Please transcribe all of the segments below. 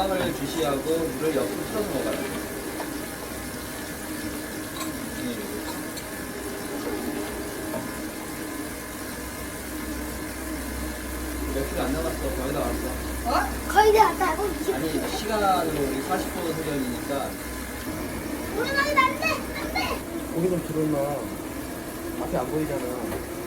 빵을 주시하고 물을 옆으로 틀어서 먹어라. 며칠 안 남았어. 거의 다 왔어. 거의 다 왔다고? 아니 시간으로 우리 40분 소년이니까 오랜만에 안 돼! 안 돼! 고기 좀 들었나? 앞에 안 보이잖아.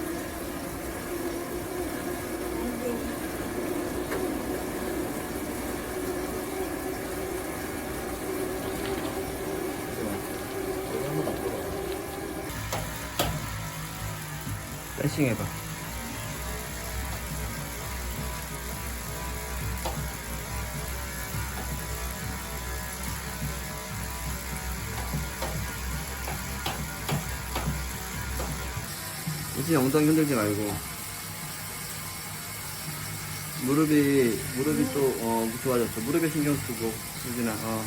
댄싱 해봐. 이제 엉덩이 흔들지 말고. 무릎이, 무릎이 또, 어, 좋아졌어. 무릎에 신경 쓰고, 수진아, 어.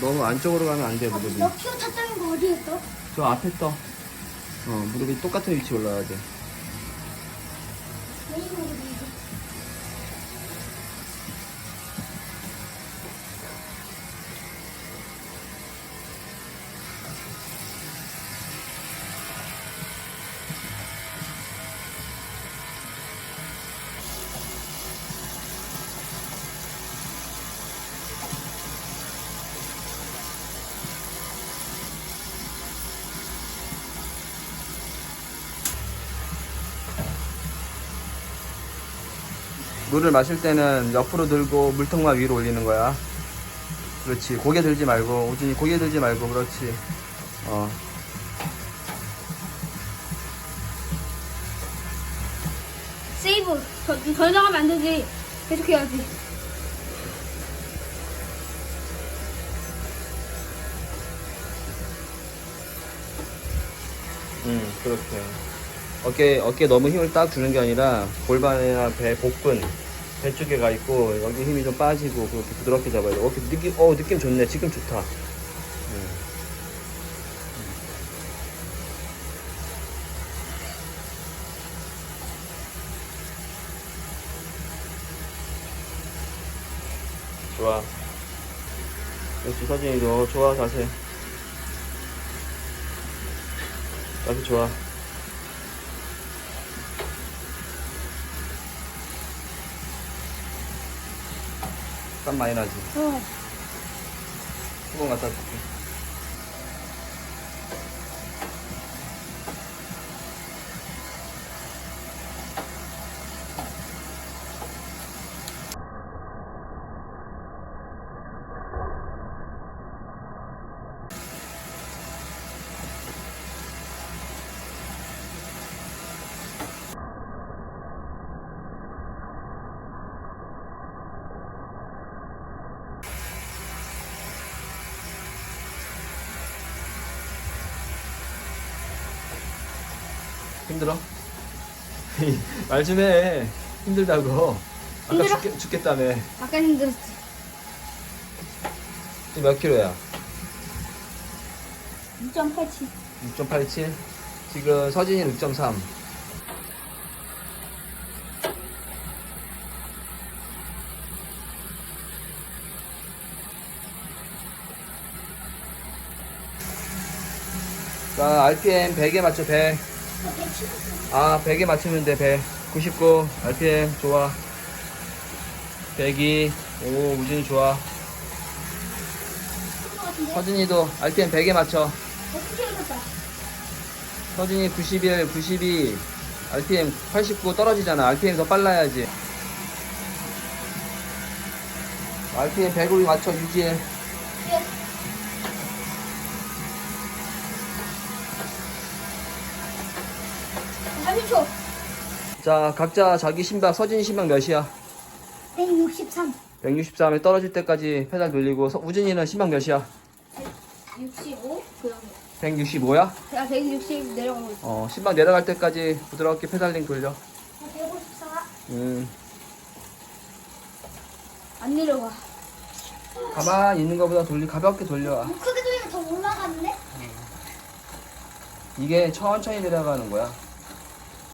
너무 안쪽으로 가면 안 돼, 무릎이. 너 키워 탔다는 거 어디에 떠? 저 앞에 떠. 어, 무릎이 똑같은 위치 올라가야 돼. 물을 마실 때는 옆으로 들고 물통만 위로 올리는 거야. 그렇지. 고개 들지 말고, 우진이 고개 들지 말고, 그렇지. 어. 세이브! 더, 더 나가면 안 되지. 계속 해야지. 응, 그렇게. 어깨, 어깨 너무 힘을 딱 주는 게 아니라, 골반이나 배, 복근, 배 쪽에 가 있고, 여기 힘이 좀 빠지고, 그렇게 부드럽게 잡아야 돼. 어, 느낌, 어, 느낌 좋네. 지금 좋다. 응. 좋아. 역시 서진이도 좋아, 자세. 자세 좋아. 땀 많이 나지? 어. 수건 갖다 줄게. 힘들어? 말 좀 해. 힘들다고. 아까 힘들어? 죽겠, 죽겠다며. 아까 힘들었지. 지금 몇 킬로야? 2.87. 6.87? 지금 서진이 6.3. 자, RPM 100에 맞춰, 100. 아, 100에 맞추면 돼, 100. 99, RPM, 좋아. 102, 오, 우진이 좋아. 서진이도 RPM 100에 맞춰. 서진이 91, 92, RPM 89 떨어지잖아. RPM 더 빨라야지. RPM 100으로 맞춰 유지해. 30초. 자, 각자 자기 심박, 서진이 심박 몇이야? 163. 163에 떨어질 때까지 페달 돌리고, 서, 우진이는 심박 몇이야? 165? 그 정도. 165야? 야, 160 내려가고 있어. 어, 심박 내려갈 때까지 부드럽게 페달링 돌려. 154. 음, 안 내려가. 가만히 있는 것보다 돌리, 가볍게 돌려와. 어, 크게 돌리면 더 올라갔네? 이게 천천히 내려가는 거야.